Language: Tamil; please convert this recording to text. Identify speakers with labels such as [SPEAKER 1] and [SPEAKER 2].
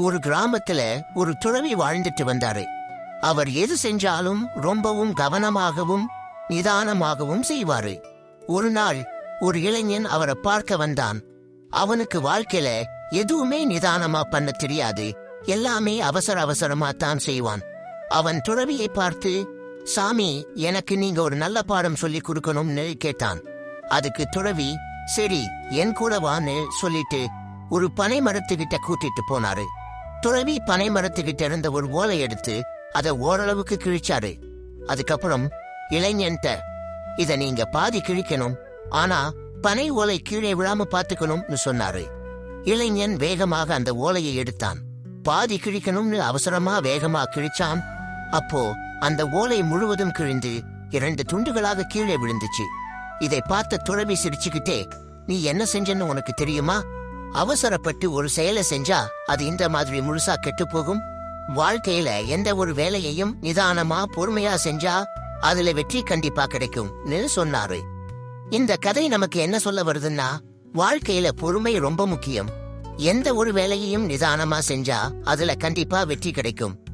[SPEAKER 1] ஒரு கிராமத்துல ஒரு துறவி வாழ்ந்துட்டு வந்தாரு. அவர் எது செஞ்சாலும் ரொம்பவும் கவனமாகவும் நிதானமாகவும் செய்வாரு. ஒரு நாள் ஒரு இளைஞன் அவரை பார்க்க வந்தான். அவனுக்கு வாழ்க்கையில எதுவுமே நிதானமா பண்ண தெரியாது. எல்லாமே அவசர அவசரமா தான் செய்வான். அவன் துறவியை பார்த்து சாமி எனக்கு நீங்க ஒரு நல்ல பாடம் சொல்லி கொடுக்கணும்னு கேட்டான். அதுக்கு துறவி சரி என் கூட வான்னு சொல்லிட்டு ஒரு பனை மரத்துக்கிட்ட கூட்டிட்டு போனாரு. துறவி பனை மரத்துக்கிட்ட இருந்த ஒரு ஓலை எடுத்து அதை ஓரளவுக்கு கிழிச்சாரு. அதுக்கப்புறம் இளைஞன்ட்ட இத நீங்க பாதி கிழிக்கணும் ஆனா பனை ஓலை கீழே விழாம பாத்துக்கணும்னு சொன்னாரு. இளைஞன் வேகமாக அந்த ஓலையை எடுத்தான். பாதி கிழிக்கணும்னு அவசரமா வேகமா கிழிச்சான். அப்போ அந்த ஓலை முழுவதும் கிழிந்து இரண்டு துண்டுகளாக கீழே விழுந்துச்சு. இதை பார்த்த துறவி சிரிச்சுக்கிட்டே நீ என்ன செஞ்சன்னு உனக்கு தெரியுமா? அவசரப்பட்டு ஒரு செயலை செஞ்சா அது இந்த மாதிரி முழுசா கெட்டு போகும் வாழ்க்கையில எந்த ஒரு வேலையையும் நிதானமா பொறுமையா செஞ்சா அதுல வெற்றி கண்டிப்பா கிடைக்கும் சொன்னாரு. இந்த கதை நமக்கு என்ன சொல்ல வருதுன்னா வாழ்க்கையில பொறுமை ரொம்ப முக்கியம். எந்த ஒரு வேலையையும் நிதானமா செஞ்சா அதுல கண்டிப்பா வெற்றி கிடைக்கும்.